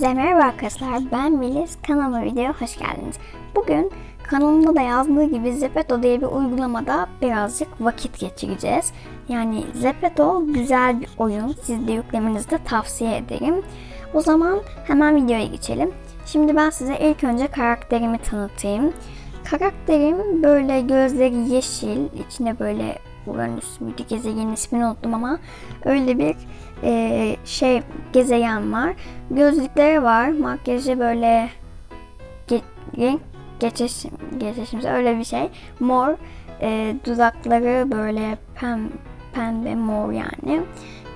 Hepinize merhaba arkadaşlar. Ben Melis. Kanalıma videoya hoş geldiniz. Bugün kanalımda da yazdığı gibi Zepeto diye bir uygulamada birazcık vakit geçireceğiz. Yani Zepeto güzel bir oyun. Siz de yüklemenizi de tavsiye ederim. O zaman hemen videoya geçelim. Şimdi ben size ilk önce karakterimi tanıtayım. Karakterim böyle gözleri yeşil, içinde böyle Uranüs müydü gezegenin ismini unuttum ama öyle bir e, şey gezegen var. Gözlükleri var. Makyajı böyle ge, renk geçişim, geçişimiz öyle bir şey. Mor. E, dudakları böyle pem, pembe mor yani.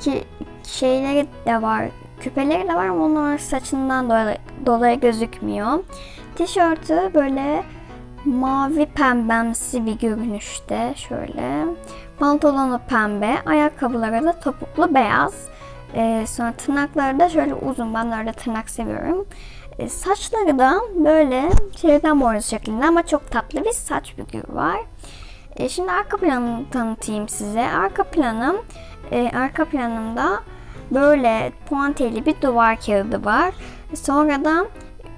Ki şeyleri de var. Küpeleri de var ama onlar saçından dolayı, dolayı gözükmüyor. Tişörtü böyle mavi pembemsi bir görünüşte şöyle. Pantolonu pembe, ayakkabıları da topuklu beyaz. Ee, sonra tırnakları da şöyle uzun. Ben de tırnak seviyorum. Ee, saçları da böyle şeyden boynuz şeklinde ama çok tatlı bir saç büküğü var. Ee, şimdi arka planını tanıtayım size. Arka planım, e, arka planımda böyle puantiyeli bir duvar kağıdı var. Sonradan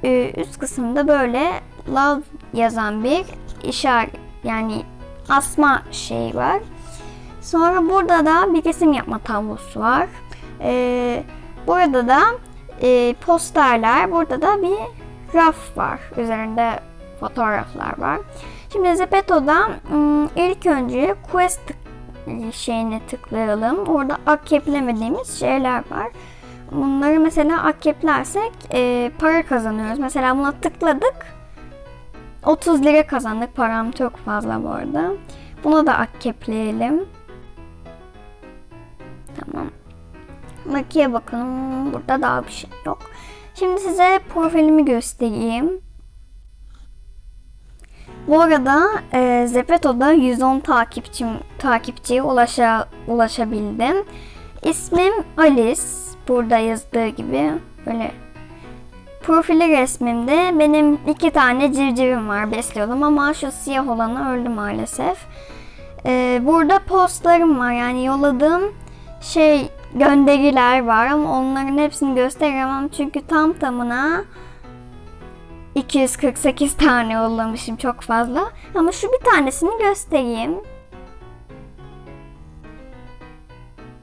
e, üst kısımda böyle love yazan bir işaret yani asma şey var. Sonra burada da bir resim yapma tablosu var. Ee, burada da e, posterler, burada da bir raf var. Üzerinde fotoğraflar var. Şimdi Zepeto'da ilk önce Quest şeyine tıklayalım. Orada akkeplemediğimiz şeyler var. Bunları mesela akkeplersek e, para kazanıyoruz. Mesela buna tıkladık. 30 lira kazandık. Param çok fazla bu arada. Buna da akkepleyelim. Tamam. Bakiye bakalım. Burada daha bir şey yok. Şimdi size profilimi göstereyim. Bu arada e, Zepeto'da 110 takipçim takipçiye ulaşa, ulaşabildim. İsmim Alice. Burada yazdığı gibi böyle profili resmimde benim iki tane civcivim var besliyordum ama şu siyah olanı öldü maalesef. Ee, burada postlarım var yani yolladığım şey gönderiler var ama onların hepsini gösteremem çünkü tam tamına 248 tane yollamışım çok fazla. Ama şu bir tanesini göstereyim.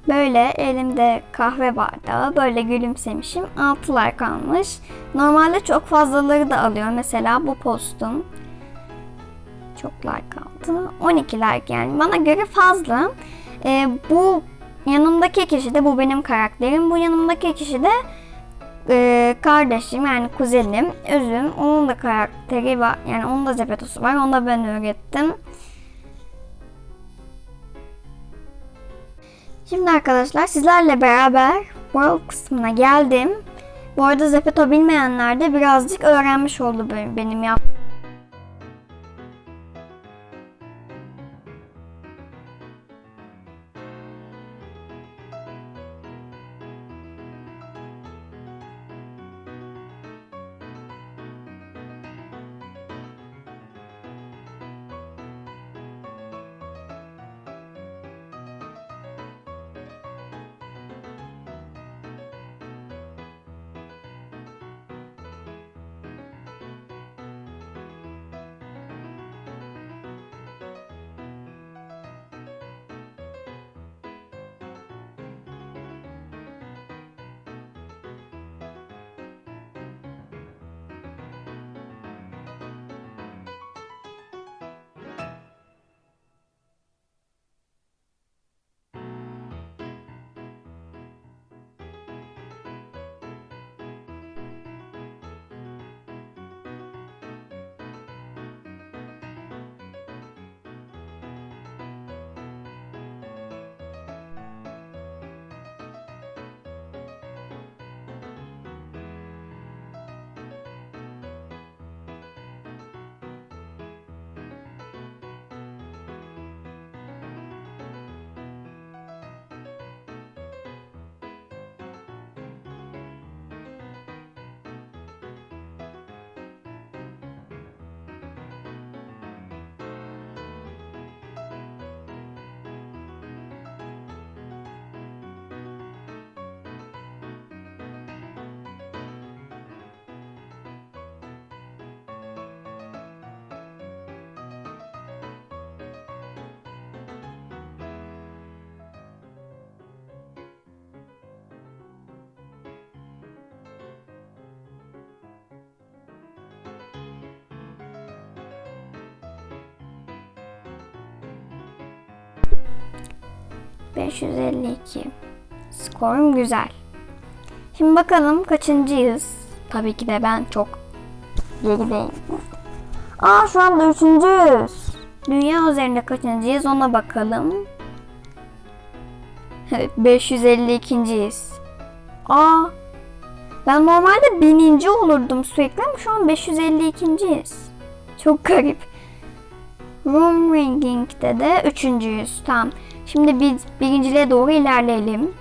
Böyle elimde kahve bardağı böyle gülümsemişim. 6 like almış. Normalde çok fazlaları da alıyor. Mesela bu postum. Çok like aldı. 12 like yani. Bana göre fazla. Ee, bu yanımdaki kişi de bu benim karakterim. Bu yanımdaki kişi de e, kardeşim yani kuzenim. Üzüm. Onun da karakteri var. Yani onun da zepetosu var. Onu da ben öğrettim. Şimdi arkadaşlar sizlerle beraber World kısmına geldim. Bu arada Zepeto bilmeyenler de birazcık öğrenmiş oldu benim yaptığım. 552. Skorum güzel. Şimdi bakalım kaçıncıyız? Tabii ki de ben çok gerideyim. Aa şu anda üçüncüyüz. Dünya üzerinde kaçıncıyız ona bakalım. Evet 552.yiz. Aa ben normalde bininci olurdum sürekli ama şu an 552.yiz. Çok garip. Room Ringing'de de üçüncüyüz. Tamam. Şimdi biz birinciliğe doğru ilerleyelim.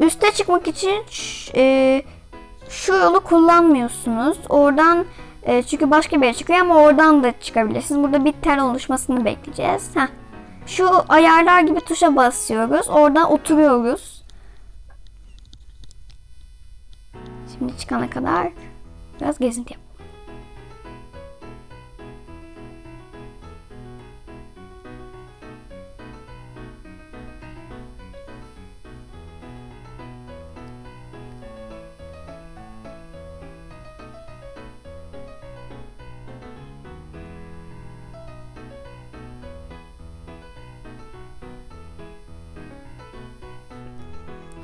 Üste çıkmak için e, şu yolu kullanmıyorsunuz. Oradan e, çünkü başka bir yere çıkıyor ama oradan da çıkabilirsiniz. Burada bir tel oluşmasını bekleyeceğiz. Heh. Şu ayarlar gibi tuşa basıyoruz. Oradan oturuyoruz. Şimdi çıkana kadar biraz gezinti yapalım.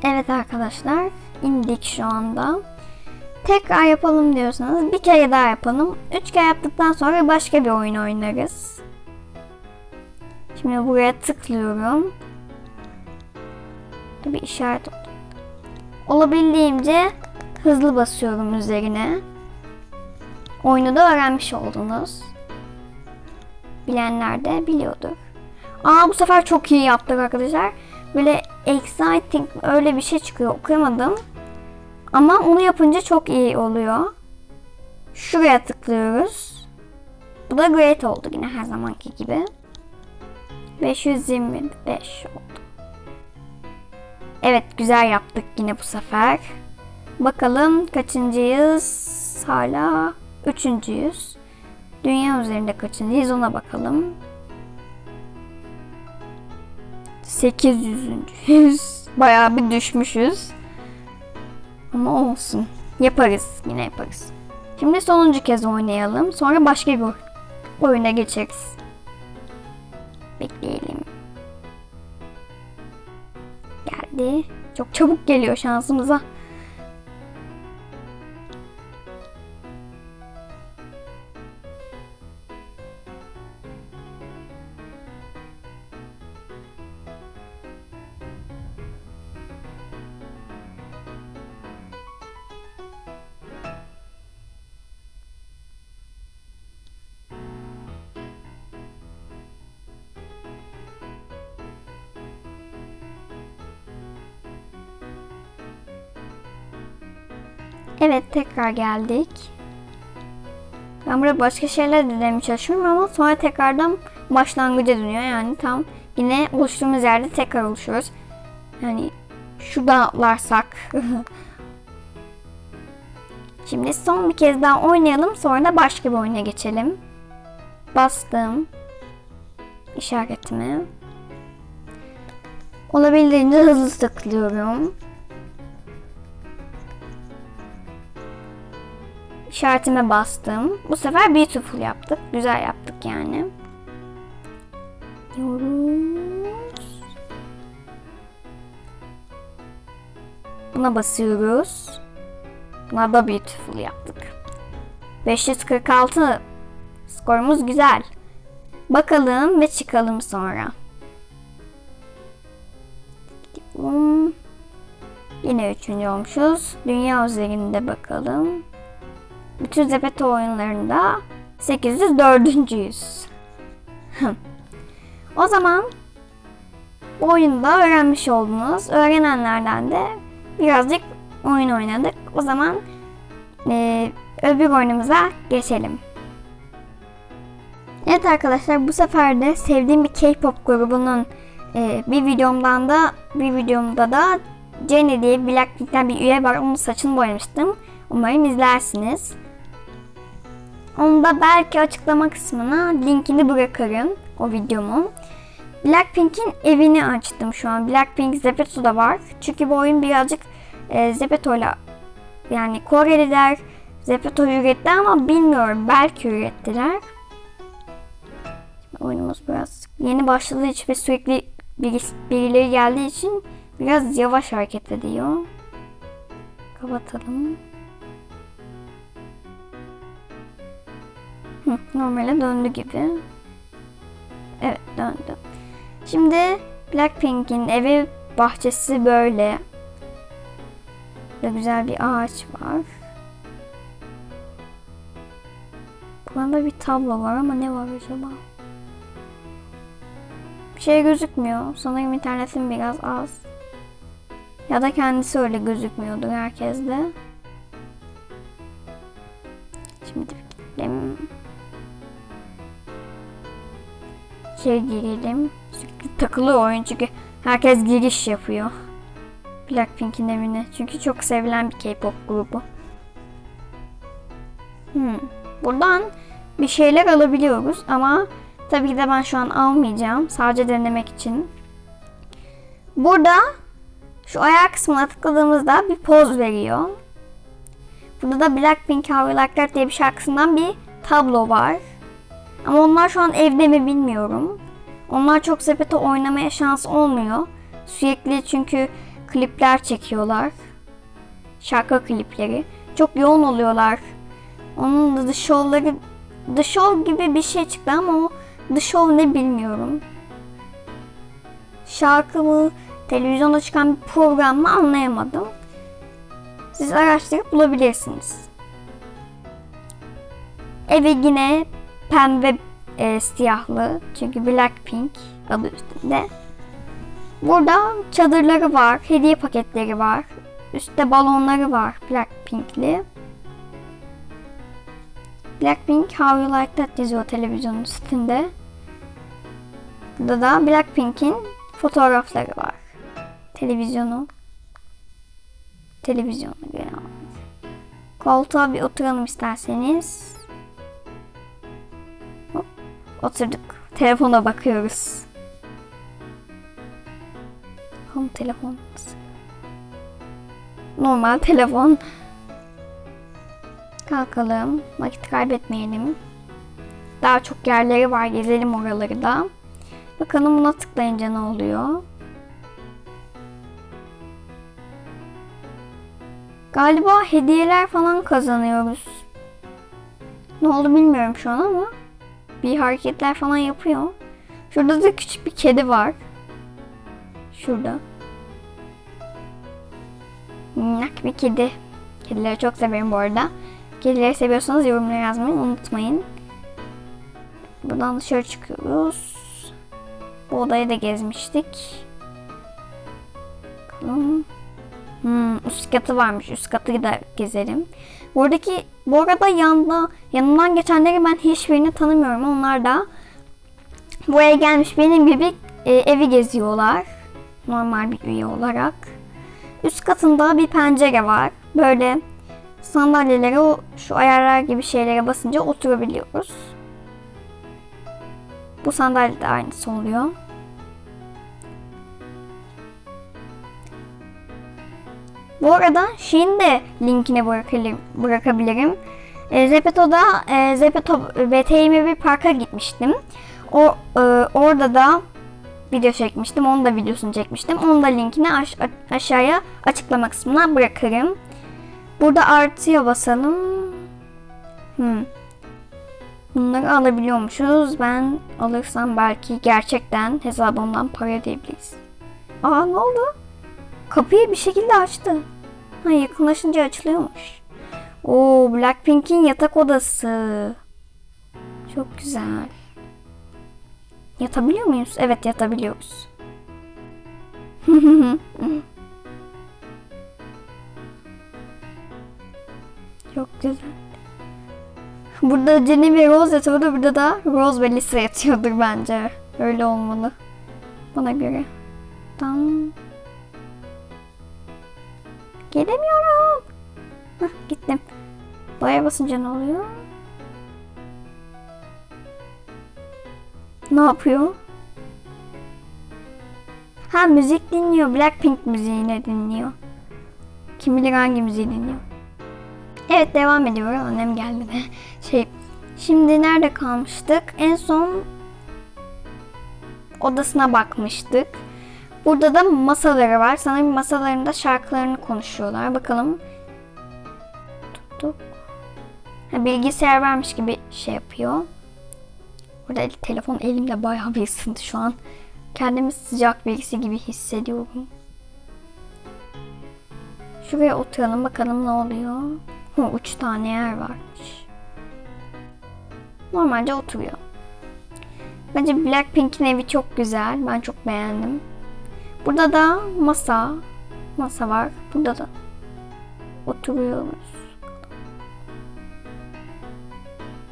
Evet arkadaşlar indik şu anda. Tekrar yapalım diyorsanız bir kere daha yapalım. Üç kere yaptıktan sonra başka bir oyun oynarız. Şimdi buraya tıklıyorum. Bir işaret oldu. Olabildiğince hızlı basıyorum üzerine. Oyunu da öğrenmiş oldunuz. Bilenler de biliyordur. Aa bu sefer çok iyi yaptık arkadaşlar. Böyle exciting öyle bir şey çıkıyor. Okuyamadım. Ama onu yapınca çok iyi oluyor. Şuraya tıklıyoruz. Bu da great oldu yine her zamanki gibi. 525 oldu. Evet güzel yaptık yine bu sefer. Bakalım kaçıncıyız? Hala üçüncüyüz. Dünya üzerinde kaçıncıyız ona bakalım. 800. Bayağı bir düşmüşüz. Ama olsun. Yaparız. Yine yaparız. Şimdi sonuncu kez oynayalım. Sonra başka bir oyuna geçeriz. Bekleyelim. Geldi. Çok çabuk geliyor şansımıza. Tekrar geldik. Ben burada başka şeyler de denemeye çalışıyorum ama sonra tekrardan başlangıca dönüyor. Yani tam yine oluştuğumuz yerde tekrar oluşuyoruz. Yani şuradan atlarsak. Şimdi son bir kez daha oynayalım sonra da başka bir oyuna geçelim. Bastım. işaretimi. Olabildiğince hızlı tıklıyorum. İşaretime bastım. Bu sefer beautiful yaptık. Güzel yaptık yani. Diyoruz. Buna basıyoruz. Buna da beautiful yaptık. 546 skorumuz güzel. Bakalım ve çıkalım sonra. Yine üçüncü olmuşuz. Dünya üzerinde bakalım. Bütün Zepeto oyunlarında 804.yüz. o zaman bu oyunda öğrenmiş oldunuz. Öğrenenlerden de birazcık oyun oynadık. O zaman e, öbür oyunumuza geçelim. Evet arkadaşlar bu sefer de sevdiğim bir K-pop grubunun e, bir videomdan da bir videomda da Jennie diye Blackpink'ten bir üye var. Onun saçını boyamıştım. Umarım izlersiniz. Onu da belki açıklama kısmına linkini bırakırım o videomun. Blackpink'in evini açtım şu an. Blackpink Zepeto'da var. Çünkü bu oyun birazcık e, Zepeto'yla yani Koreliler Zepeto üretti ama bilmiyorum. Belki ürettiler. Oyunumuz biraz yeni başladığı için ve sürekli birisi, birileri geldiği için biraz yavaş hareket ediyor. Kapatalım. Hı, normale döndü gibi. Evet döndü. Şimdi Blackpink'in evi bahçesi böyle. Burada güzel bir ağaç var. Burada bir tablo var ama ne var acaba? Bir şey gözükmüyor. Sanırım internetim biraz az. Ya da kendisi öyle gözükmüyordur herkeste. Şimdi gidelim. Şey girelim. Sürekli takılıyor oyun çünkü herkes giriş yapıyor. Blackpink'in evine. Çünkü çok sevilen bir K-pop grubu. Hmm. Buradan bir şeyler alabiliyoruz ama tabii ki de ben şu an almayacağım. Sadece denemek için. Burada şu ayak kısmına tıkladığımızda bir poz veriyor. Burada da Blackpink How You Like That diye bir şarkısından bir tablo var. Ama onlar şu an evde mi bilmiyorum. Onlar çok sepete oynamaya şans olmuyor. Sürekli çünkü klipler çekiyorlar. Şarkı klipleri. Çok yoğun oluyorlar. Onun da The Show'ları The Show gibi bir şey çıktı ama o The Show ne bilmiyorum. Şarkı mı, televizyonda çıkan bir program mı anlayamadım. Siz araştırıp bulabilirsiniz. Evi yine pembe e, siyahlı çünkü Blackpink adı üstünde. Burada çadırları var, hediye paketleri var. Üstte balonları var Blackpink'li. Blackpink How You Like That yazıyor televizyonun üstünde. Burada da Blackpink'in fotoğrafları var. Televizyonu. Televizyonu yani. Koltuğa bir oturalım isterseniz. Oturduk. Telefona bakıyoruz. Home telefon. Normal telefon. Kalkalım. Vakit kaybetmeyelim. Daha çok yerleri var. Gezelim oraları da. Bakalım buna tıklayınca ne oluyor? Galiba hediyeler falan kazanıyoruz. Ne oldu bilmiyorum şu an ama bir hareketler falan yapıyor. Şurada da küçük bir kedi var. Şurada. Minnak bir kedi. Kedileri çok severim bu arada. Kedileri seviyorsanız yorumlara yazmayı unutmayın. Buradan dışarı çıkıyoruz. Bu odayı da gezmiştik. Bakalım. Hmm, üst katı varmış. Üst katı da gezelim. Buradaki bu arada yanında yanından geçenleri ben hiçbirini tanımıyorum. Onlar da buraya gelmiş benim gibi e, evi geziyorlar. Normal bir üye olarak. Üst katında bir pencere var. Böyle sandalyelere o şu ayarlar gibi şeylere basınca oturabiliyoruz. Bu sandalye de aynısı oluyor. Bu arada şeyin de linkine bırakabilirim. E, Zepeto'da e, Zepeto BTM bir parka gitmiştim. O e, orada da video çekmiştim. Onun da videosunu çekmiştim. Onun da linkini aş- aşağıya açıklama kısmına bırakırım. Burada artıya basalım. Hmm. Bunları alabiliyormuşuz. Ben alırsam belki gerçekten hesabımdan para ödeyebiliriz. Aa ne oldu? Kapıyı bir şekilde açtı. Ha yakınlaşınca açılıyormuş. Oo Blackpink'in yatak odası. Çok güzel. Yatabiliyor muyuz? Evet yatabiliyoruz. Çok güzel. Burada Jenny ve Rose yatıyordu. Burada da Rose ve Lisa yatıyordur bence. Öyle olmalı. Bana göre. Tam. Gelemiyorum. Hah gittim. Buraya basınca ne oluyor? Ne yapıyor? Ha müzik dinliyor. Blackpink müziğini dinliyor. Kim bilir hangi müziği dinliyor. Evet devam ediyorum. Annem geldi de. Şey, şimdi nerede kalmıştık? En son odasına bakmıştık. Burada da masaları var. Sanırım masalarında şarkılarını konuşuyorlar. Bakalım. Tuttuk. Bilgisayar vermiş gibi şey yapıyor. Burada el- telefon elimde bayağı bir ısındı şu an. Kendimi sıcak birisi gibi hissediyorum. Şuraya oturalım bakalım ne oluyor. Hı, üç tane yer varmış. Normalce oturuyor. Bence Blackpink'in evi çok güzel. Ben çok beğendim. Burada da masa. Masa var. Burada da oturuyoruz.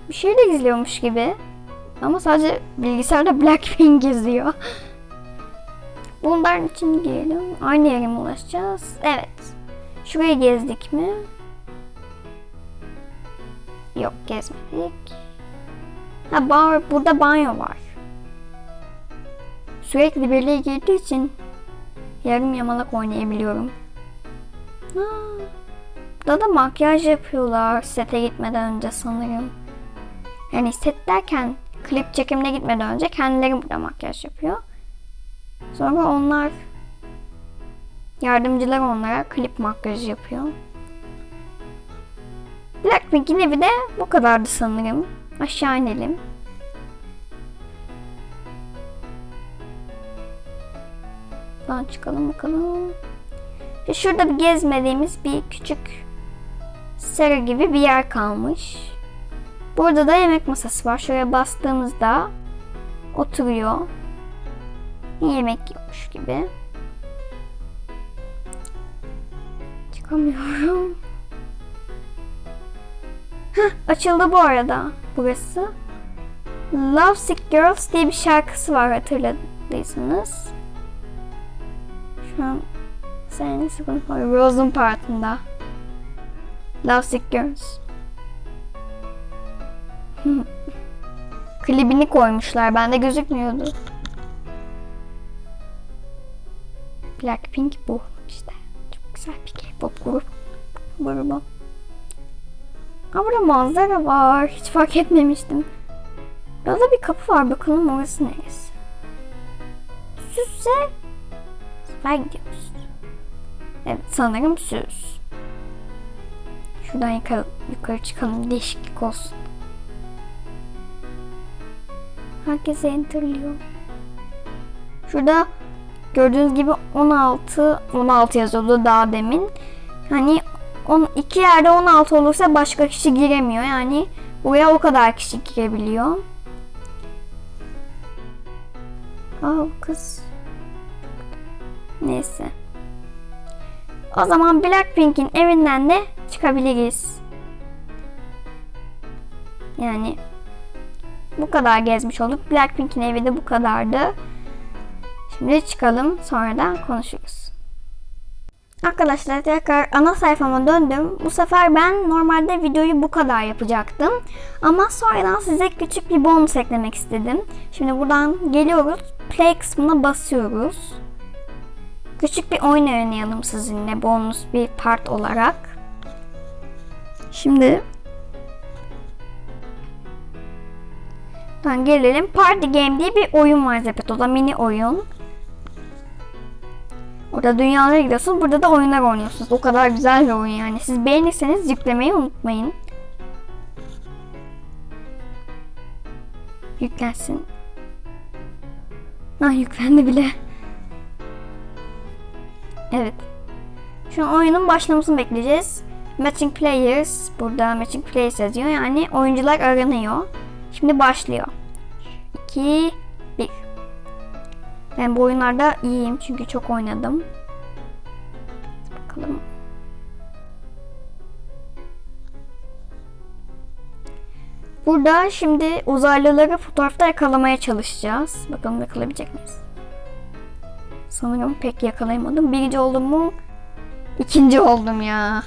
Bir şey de izliyormuş gibi. Ama sadece bilgisayarda Blackpink izliyor. Bunların için girelim. Aynı yere mi ulaşacağız? Evet. Şurayı gezdik mi? Yok gezmedik. Ha bar, burada banyo var. Sürekli biriyle girdiği için yarım yamalak oynayabiliyorum. Ha, burada da makyaj yapıyorlar sete gitmeden önce sanırım. Yani set derken klip çekimine gitmeden önce kendileri burada makyaj yapıyor. Sonra onlar yardımcılar onlara klip makyajı yapıyor. Blackpink'in evi de bu kadardı sanırım. Aşağı inelim. Buradan çıkalım bakalım. Şurada bir gezmediğimiz bir küçük sera gibi bir yer kalmış. Burada da yemek masası var. Şuraya bastığımızda oturuyor. Yemek yiyormuş gibi. Çıkamıyorum. Heh, açıldı bu arada burası. Love Sick Girls diye bir şarkısı var hatırladıysanız. An sen sıkıntı. Rose'un partında. Love Sick Girls. Klibini koymuşlar. Bende gözükmüyordu. Blackpink bu işte. Çok güzel bir K-pop grup. Grubu. Ha burada manzara var. Hiç fark etmemiştim. Burada bir kapı var. Bakalım orası neresi? Süsse sefer gidiyoruz. Evet sanırım süs. Şuradan yukarı, yukarı çıkalım. Değişiklik olsun. Herkese enterliyor. Şurada gördüğünüz gibi 16 16 yazıyordu daha demin. Hani on, iki yerde 16 olursa başka kişi giremiyor. Yani buraya o kadar kişi girebiliyor. Aa kız. Neyse. O zaman Blackpink'in evinden de çıkabiliriz. Yani bu kadar gezmiş olduk. Blackpink'in evi de bu kadardı. Şimdi çıkalım sonradan konuşuruz. Arkadaşlar tekrar ana sayfama döndüm. Bu sefer ben normalde videoyu bu kadar yapacaktım. Ama sonradan size küçük bir bonus eklemek istedim. Şimdi buradan geliyoruz. Play kısmına basıyoruz. Küçük bir oyun oynayalım sizinle bonus bir part olarak. Şimdi Buradan gelelim. Party Game diye bir oyun var Zepeto'da. Mini oyun. Orada dünyalara gidiyorsunuz. Burada da oyunlar oynuyorsunuz. O kadar güzel bir oyun yani. Siz beğenirseniz yüklemeyi unutmayın. Yüklensin. Ah yüklendi bile. Evet. Şu oyunun başlamasını bekleyeceğiz. Matching Players. Burada Matching Players yazıyor. Yani oyuncular aranıyor. Şimdi başlıyor. 2 1 Ben bu oyunlarda iyiyim çünkü çok oynadım. Bakalım. Burada şimdi uzaylıları fotoğrafta yakalamaya çalışacağız. Bakalım yakalayabilecek miyiz? Sanırım pek yakalayamadım. Birinci oldum mu? İkinci oldum ya.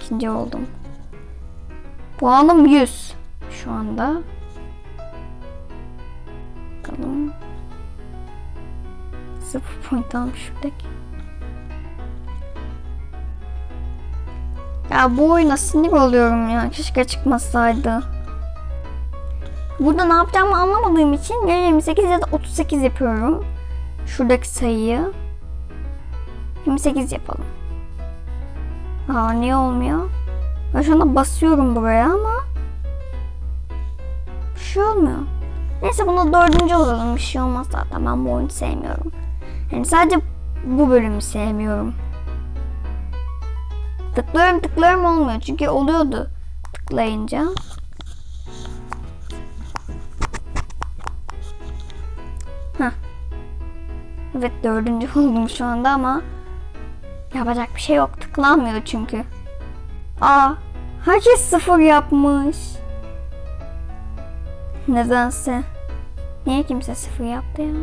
İkinci oldum. Puanım 100 şu anda. Bakalım. Sıfır point almış şuradaki. Ya bu oyuna sinir oluyorum ya. Keşke çıkmasaydı. Burada ne yapacağımı anlamadığım için ya 28 ya da 38 yapıyorum. Şuradaki sayıyı 28 yapalım. Aa niye olmuyor? Ben şu anda basıyorum buraya ama bir şey olmuyor. Neyse buna dördüncü olalım. Bir şey olmaz zaten. Ben bu oyunu sevmiyorum. Yani sadece bu bölümü sevmiyorum. Tıklıyorum tıklıyorum olmuyor. Çünkü oluyordu tıklayınca. Heh. Evet dördüncü oldum şu anda ama yapacak bir şey yok. Tıklanmıyor çünkü. Aa, herkes sıfır yapmış. Nedense. Niye kimse sıfır yaptı ya?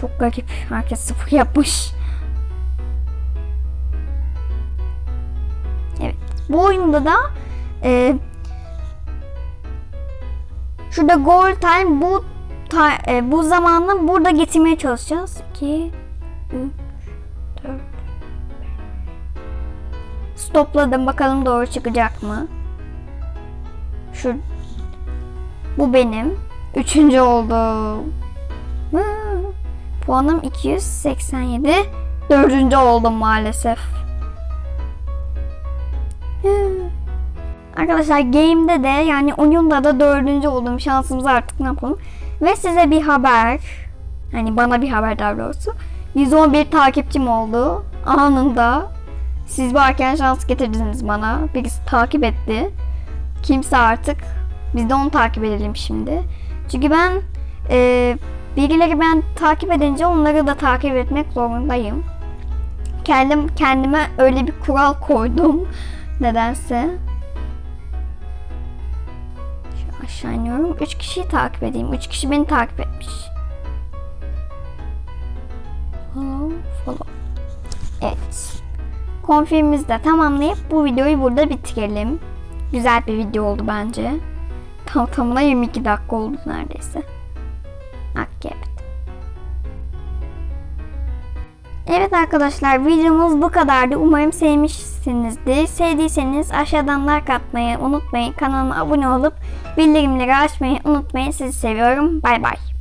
Çok garip. Herkes sıfır yapmış. Evet. Bu oyunda da e, şurada goal time bu ta- e, bu zamanı burada getirmeye çalışacağız. 2 3 4 Stopladım bakalım doğru çıkacak mı? Şu bu benim. Üçüncü oldum. Puanım 287. Dördüncü oldum maalesef. Arkadaşlar game'de de yani oyunda da dördüncü oldum. Şansımız artık ne yapalım. Ve size bir haber. Hani bana bir haber daha doğrusu. 111 takipçim oldu. Anında. Siz varken şans getirdiniz bana. Birisi takip etti. Kimse artık. Biz de onu takip edelim şimdi. Çünkü ben e, birileri ben takip edince onları da takip etmek zorundayım. Kendim kendime öyle bir kural koydum. Nedense. Aşağı iniyorum. 3 kişiyi takip edeyim. 3 kişi beni takip etmiş. Follow, follow. Evet. Konfirmimizi de tamamlayıp bu videoyu burada bitirelim. Güzel bir video oldu bence. Tam tamına 22 dakika oldu neredeyse. Hak Evet arkadaşlar videomuz bu kadardı. Umarım sevmişsinizdir. Sevdiyseniz aşağıdan like atmayı unutmayın. Kanalıma abone olup bildirimleri açmayı unutmayın. Sizi seviyorum. Bay bay.